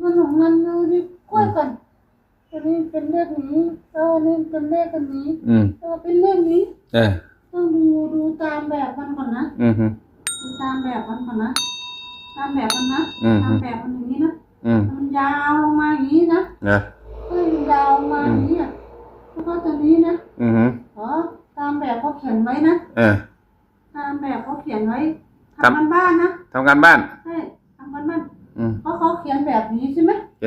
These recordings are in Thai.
เงินของเงินดูดิกล้วยก่อนตัวนี้เป็นเลขนี้เออนี่เป็นเลขอันนี้อืมเออเป็นเลขนี้เออต้องดูดูตามแบบมันก่อนนะอืมฮึดูตามแบบมันก่อนนะตามแบบมันนะอืมตามแบบมันอย่างนี้นะอืมมันยาวลงมาอย่างนี้นะนะเฮ้ยมันยาวลงมาอย่างนี้อะแล้วก็ตัวนี้นะอืมฮึอ๋อตามแบบเขาเขียนไว้นะเออ ตามแบบเขาเขียนไว้ครับ ทำกันบ้านนะทำการบ้าน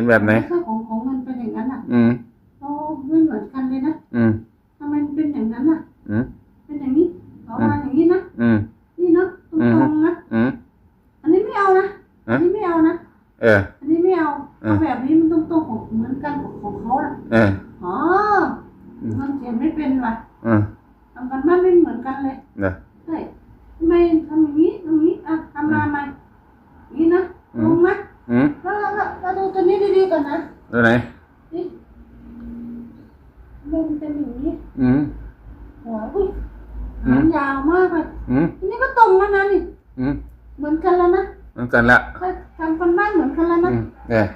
เขียนแบบไหนค่าของของมันเป็นอย่างนั้นอะอืมเขาไม่เหมือนกันเลยนะอืมทำไมมันเป็นอย่างนั้นอะอืมเป็นอย่างนี้เอามาอย่างนี้นะอืมนี่เนาะตรงๆนะอืมอันนี้ไม่เอานะอันนี้ไม่เอานะเออ อันนี้ไม่เอาเออเอาแบบนี้มันตรงๆของเหมือนกันของของเขาอะเอออ๋ออืม มันเขียนไม่เป็นว่ะ อืม ทำกันบ้านไม่เหมือนกันเลย เด้อ ใช่ทำไมทำอย่างนี้ทำอย่างนี้อะทำมาใหม่อย่างนี้นะ อื ล ม งไหม อืม แล้วแล้วแล้วแล้วดูตัวนี้ดีๆก่อนนะ ตัวไหน นี่ มันเป็นอย่างนี้อืมหัวอุ้ยอืมหางยาวมากเลยอืมอันนี้ก็ตรงแล้วนะนี่อืมเหมือนกันแล้วนะเหมือนกันละค่อยทำกันบ้านเหมือนกันแล้วนะอืมเออ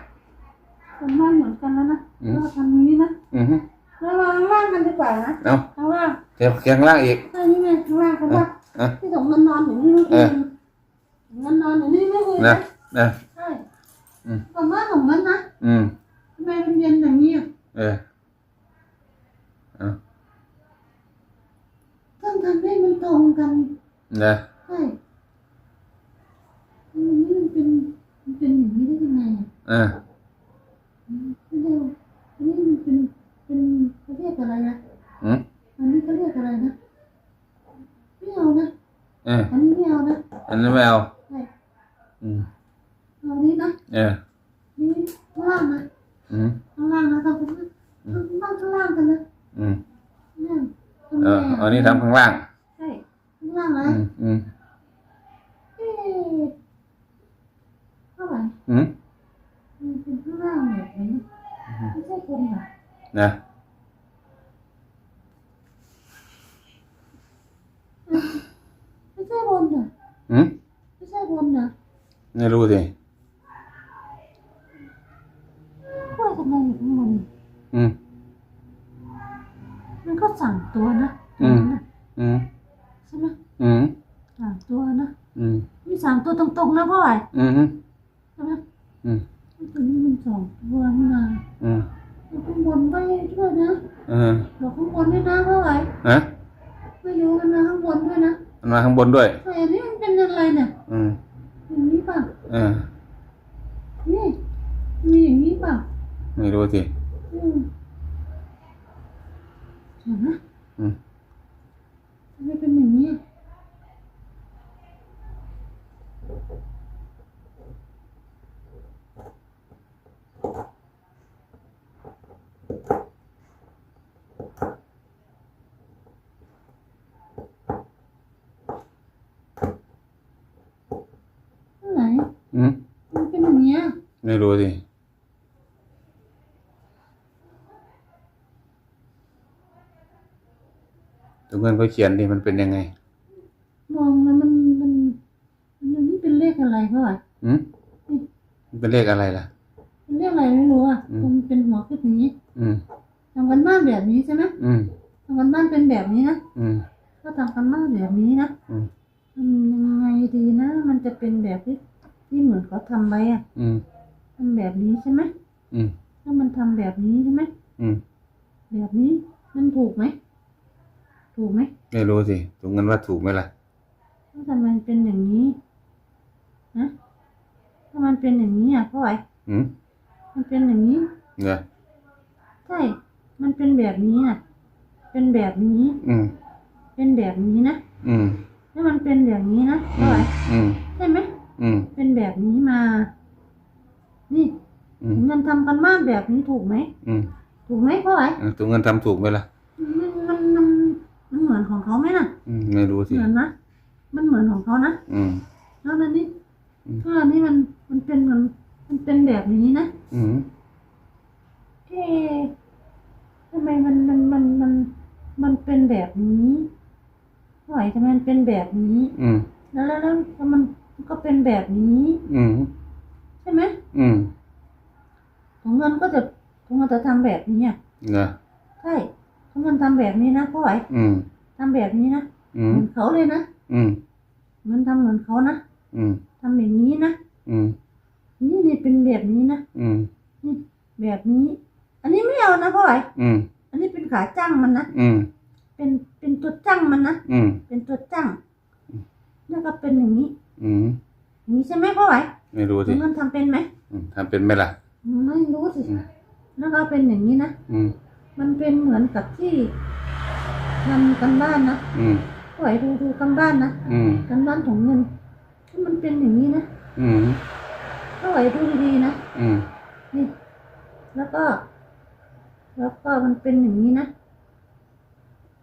กันบ้านเหมือนกันแล้วนะอืมแล้วก็ทำอย่างนี้นะอืมฮึแล้ววางล่างกันดีกว่านะเอาข้างล่างเขียนเขียนข้างล่างอีกใช่นี่ไงข้างล่างข้างล่างอะที่สมเงินนอนอยู่นี่เออเงินนอนอยู่นี่ไม่มีนะนะนะใช่อืมของบ้านของเงินนะอืมทำไมมันเย็นอย่างนี้อะเออเอา ต้องทำให้มันตรงกันนะใช่อันนี้มันเป็นมันเป็นอย่างนี้ได้ยังไงอะเออไม่ได้อันนี้มันเป็นเป็นเขาเรียกอะไรนะอืมอันนี้เขาเรียกอะไรนะไม่เอานะเอออันนี้ไม่เอานะอันนี้ไม่เอาใช่อืมเอาอันนี้นะเออนี่ข้างล่างนะอืมข้างล่างนะทำเป็นบ้านข้างล่างกันนะ อืมนั่นทำเอไงอเอานี้ทำข้างล่าง ใช่ข้างล่างนะอืมอืมเอ๊ะเท่าไหร่อืมมันเป็นข้างล่างแบบนี้ไม่ใช่คนเหรอนะไม่ใช่บนเหรออืมไม่ใช่บนเหรอไม่รู้สิ นะพ่อไหวอืมใช่ไหมอืมตัวนี้มันสองตัวนี่นะอืมแล้วข้างบนก็ด้วยนะเออบอกข้างบนด้วยนะพ่อไหวฮะไม่รู้มันนะข้างบนด้วยนะมันมาข้างบนด้วยแต่อันนี้มันเป็นอะไรเนี่ยอืมอย่างนี้ป่ะเออนี่มีอย่างนี้ป่ะไม่รู้สิอืมเห็นไหมอืมทำไมเป็นอย่างนี้ไหน อืม มันเป็นอย่างนี้ย ไม่รู้สิตรงนั้นเขาเขียนดิมันเป็นยังไง มองแล้วมันมันมันนี่เป็นเลขอะไรเขาอะอืมมันเป็นเลขอะไรล่ะเป็นเลขอะไรไม่รู้อะอืมมันเป็นหัวขึ้นอย่างนี้ อืมทำกันบ้านแบบนี้ใช่ไหมอืมทำกันบ้านเป็นแบบนี้นะอืมก็ทำกันบ้านแบบนี้นะอืมทำยังไงดีนะ มันจะเป็นแบบที่ที่เหมือนเขาทำไว้อะ อืม ทำแบบนี้ใช่ไหมอืมถ้ามันทำแบบนี้ใช่ไหมอืมแบบนี้มันถูกไหมถูกไหมไม่รู้สิตรงนั้นว่าถูกไหมล่ะ ถ้าทำไมเป็นอย่างนี้นะถ้ามันเป็นอย่างนี้อะเพราะไหวอืมมันเป็นอย่างนี้เนี่ยใช่มันเป็นแบบนี้น่ะ เป็นแบบนี้ อืม เป็นแบบนี้นะอืม ถ้ามันเป็นแบบนี้นะอืเท่าไหมร่อืมใช่ไหมอืมเป็นแบบนี้มา นี่อืมเงินทำกันบ้านแบบนี้ถูกไหม อืมถูกไหมเท่าไหร่เออตรงนั้นทำถูกไหมล่ะ มันมันมันมันเหมือนของเขาไหมน่ะ อืมไม่รู้สิ เหมือนนะ มันเหมือนของเขานะ อืม แล้วอันนี้อืม ถ้าอันนี้มันมันเป็นมันมันเป็นแบบนี้นะอืมเอ๊ะทำไมมันมันมันมันมันเป็นแบบนี้เท่าไหร่ทำไมมันเป็นแบบนี้ อืมแล้วแล้วแล้วแล้วมันก็เป็นแบบนี้ อืมใช่ไหมอืมเงินก็จะถุงเงินจะทำแบบนี้อะเนอะใช่ถุงเงินทำแบบนี้นะพ่อไหวอืม ทำแบบนี้นะอืเหมมือนเขาเลยนะอืม เหมันทำเหมือนเขานะอืม ทำอย่างนี้นะอืม นี่นี่เป็นแบบนี้นะอืมนี่แบบนี้ อันนี้ไม่เอานะพ่อไหวอืม อันนี้เป็นขาจ้างมันนะอืม เป็นเป็นตัวจ้างมันนะอืม เป็นตัวจ้างแล้วก็เป็นอย่างนี้ อืม อย่างนี้ใช่ไหมพ่อไหวไม่รู้ถุสิงเงินทำเป็นไหมอืมทำเป็นไหมล่ะ ไม่รู้สิอืมแล้วก็เป็นอย่างนี้นะอืมมันเป็นเหมือนกับที่ทำกันบ้านนะอืมพ่อไหวดูดูกันบ้านนะอืมกันบ้านถุงเงินที่มันเป็นอย่างนี้นะอืมพ่อไหวดูดีๆนะอืมนี่แล้วก็ แล้วก็มันเป็นอย่างนี้นะ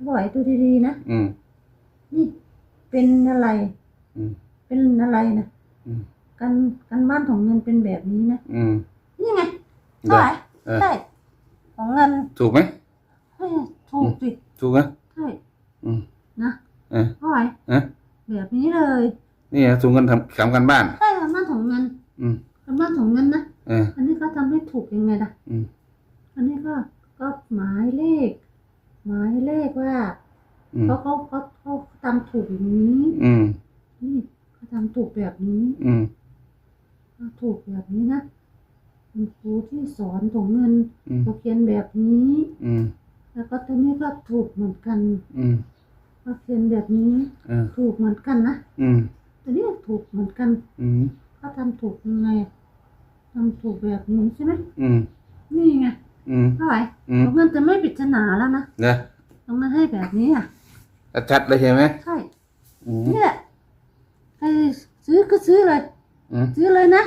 พ่อไหวดูดีๆนะอืมนี่เป็นอะไรอืมเป็นอะไรนะ อืมกันกันบ้านของเงินเป็นแบบนี้นะอืม นี่ไงได้ใช่เออ ใช่ของเงินถูกไหม เฮ้ยถูกสิถูกไหมใช่อืม นะเออพ่อไหวเอ๊ะแบบนี้เลยนี่ไงถุงเงินทำทำกันบ้าน ใช่กันบ้านของเงินอืมกันบ้านของเงินนะเออ อันนี้เขาทำให้ถูกยังไงล่ะอืม อันนี้ก็ก็หมายเลข หมายเลขว่าอืมเขาเขาเขาเขาทำถูกอย่างนี้ อืม นี่เขา ทำถูกแบบนี้อืมเขาถูกแบบนี้นะคุณครูที่สอนถุงเงินอืมเขาเขียนแบบนี้ อืมแล้วก็ตัวนี้ก็ถูกเหมือนกัน อืมเขาเขียนแบบนี้เออถูกเหมือนกันนะอืมตัวนี้ก็ถูกเหมือนกัน อืมเขาทำถูกยังไงทำถูกแบบนี้ใช่ไหมอืมนี่ไงอืมเท่าไหร่อืมถุงเงินจะไม่ปริศนาแล้วนะเนี่ยถุงเงินให้แบบนี้อะชัดเลยใช่ไหมใช่อืมนี่แหละ ใครซื้อก็ซื้อเลย อืมซื้อเลยนะ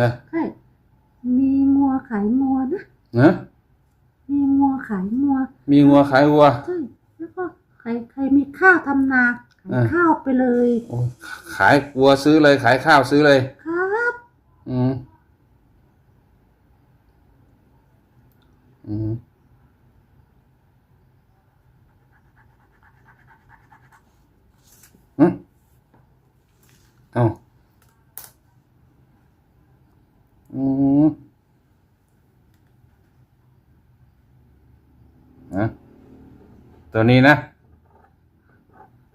นะใช่มีงัวขายงัวนะนะมีงัวขายงัวมีงัวขายวัว ใช่แล้วก็ใครใครมีข้าวทำนาขายอ่า ข้าวไปเลย โอ้ยขายวัวซื้อเลย ขายข้าวซื้อเลย ครับ อืมอืมอืมเอาอืมนะ ตัวนี้นะ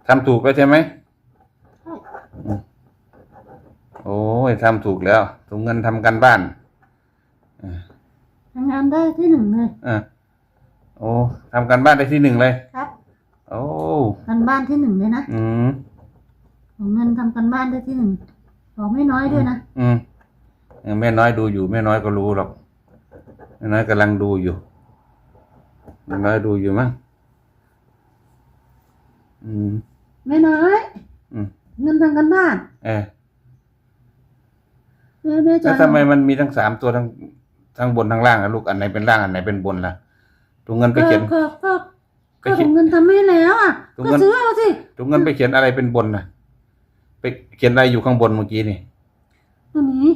ทำถูกแล้วใช่ไหมใช่โอ้ยทำถูกแล้วถุงเงินทำกันบ้านทำงานได้ที่หนึ่งเลยอะโอ้ทำกันบ้านได้ที่หนึ่งเลย ครับ โอ้กันบ้านที่หนึ่งเลยนะอืมของเงินทำกันบ้านได้ที่หนึ่งบอกไม่น้อยด้วยนะ อืมเออแม่น้อยดูอยู่แม่น้อยก็รู้หรอกแม่น้อยกำลังดูอยู่แม่น้อยดูอยู่มั้ง อืม ไม่น้อยอืม เงินทำกันบ้านเออแม่แม่จะแล้วทำไมมันมีทั้งสามตัวทั้งทั้งบนทั้งล่างอะลูกอันไหนเป็นล่างอันไหนเป็นบนล่ะถุงเงินไปก็เขียน ก็ก็ไปก็เขียนของเงินทำให้แล้วอะถุงก็เงิน ซื้อเอาสิถุงเงินไปเขียนอะไรเป็นบนน่ะ ไปเขียนอะไรอยู่ข้างบนเมื่อกี้นี่ ตัวนี้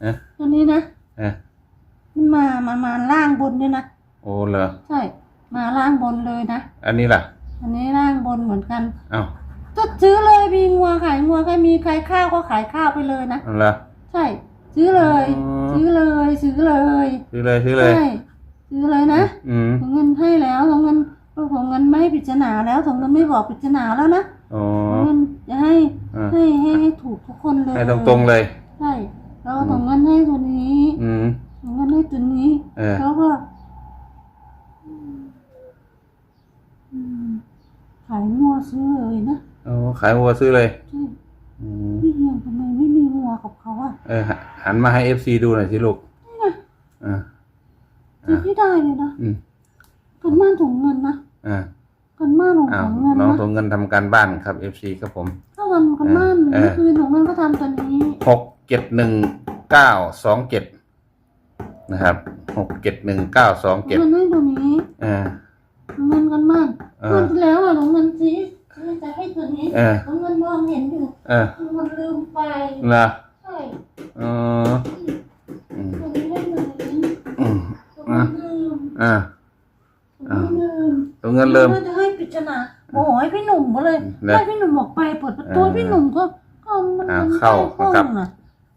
เอ๊ะตัวนี้นะเออมันมามามาล่างบนด้วยนะโอ้เหรอใช่ มาล่างบนเลยนะอันนี้ล่ะ อันนี้ล่างบนเหมือนกันเอ้าก็ซื้อเลยมีงัวขายงัวใครมีใครข้าวก็ขายข้าวไปเลยนะเอาเหรอใช่ ซื้อเลย อ๋อ ซื้อเลยซื้อเลยซื้อเลยซื้อเลย ใช่ซื้อเลยนะอืมของเงินให้แล้วของเงินของเงินไม่ปริศนาแล้วของเงินไม่บอกปริศนาแล้วนะอ๋อของเงินจะให้อ่าให้ให้ให้ถูกทุกคนเลยให้ตรงๆเลย ใช่แล้วของเงินให้ตัวนี้อืมของเงินให้ตัวนี้ เออ แล้วก็อืม ขายงัวซื้อเลยนะโอ้ขายวัวซื้อเลยใช่อืมพี่เฮียงทำไมไม่มีงัวกับเขาอะเออหัหันมาให้เอฟซีดูหน่อยสิลูกอ่าซื้อไม่ได้เลยนะอืมกันบ้านถุงเงินนะอ่ากันบ้านของอ้าวถุงเงินน้องนะตัวเงินทำการบ้านครับเอฟซีครับผม ถ้าวันกันบ้านเออ เมื่อคืนถุงเงินก็ทำตัวนี้หกเจ็ดหนึ่งเก้าสองเจ็ดนะครับหกเจ็ดหนึ่งเก้าสองเจ็ดเงินให้ตัวนี้ อ่าถุ งเงินกันบ้านเออเมื่อที่แล้วอะถุงเงินซีซื้อจะให้ตัวนี้เออถุงเงินมองเห็นอยู่เออถุงเงินลืมไปเหรอใช่เอออืมตัวนี้ให้ตัวนี้อืมถุงเงินลืมอ่าถุงเงินลืม ตัวเงินเริ่ม จะให้ปริศนาโอ้โหให้พี่หนุ่มมาเลยนะให้พี่หนุ่มออกไปเปิดประตูเออพี่หนุ่มก็ก็มันอ่ามันเข้าใกล้ห้องครับน่ะ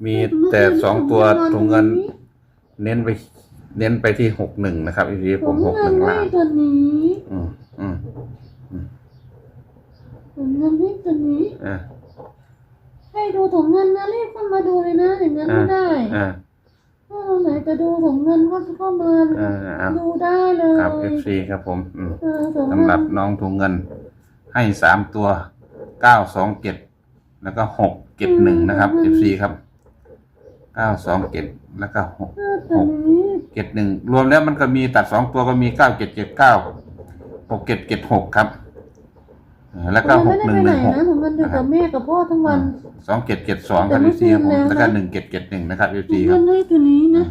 มีแต่สองตัวถุงเงิน เน้นไป เน้นไปที่หกหนึ่งนะครับอีพีผถุมงหกเงิหนนึ่งให้ล่างตัวนี้อืมอืมถุงเงินให้ตัวนี้อ่าให้ดูถุงเงินนะรีบเข้ามาดูเลยนะอย่างนั้นไม่ได้อ่าถ้าเราไหนจะดูถุงเงินก็เข้ามาอ่าอ่าดูได้เลยครับเอฟซีครับผมอืมเออถุงสำหเงิรับนน้องถุงเงิน ให้สามตัวเก้าสองเจ็ดแล้วก็หกเจ็ดหนึ่งนะครับเอฟซีครับเก้าสองเจ็ด แล้วก็หกเออตัวนี้เจ็ดหนึ่งรวมแล้วมันก็มีตัดสองตัวก็มีเก้าเจ็ดเจ็ดเก้าหกเจ็ดเจ็ดหกครับเออแล้วก็หไม่กได้หนึ่ไปงหไหนนึ่งหกนะถุงเงินอยู่กับแม่กับพ่อทั้งวันสองเจ็ดเจ็ดสองแต่ครับเมื่เออฟซีครับผมคืนแล้วนะแล้วก็หนึ่งเจ็ดเจ็ดหนึ่งนะครับเอฟถุซีงคเงิรับนให้ตัวนี้นะ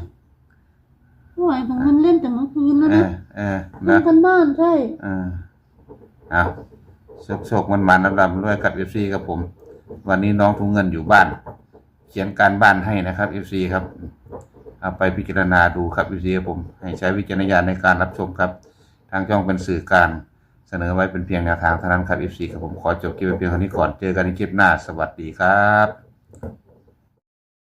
ไม่ไหวถุงเงินเล่นแต่เมื่อคืนแล้วเอนะอเออเล่นะนกันบ้านใช่อ่าเอาโชคโชคมันมันๆลำๆด้วยกับเอฟซีครับผม วันนี้น้องถุงเงินอยู่บ้าน เขียนการบ้านให้นะครับเอฟซีครับเอา ไปพิจารณาดูครับเอฟซีครับผมให้ใช้วิจารณญาณในการรับชมครับ ทางช่องเป็นสื่อกลารเสนอไว้เป็นเพียงแนวทางเท่านั้นครับเอฟซีครับผมขอจบคลิปไว้เพียงเท่านี้ก่อน เจอกันในคลิปหน้า สวัสดีครับ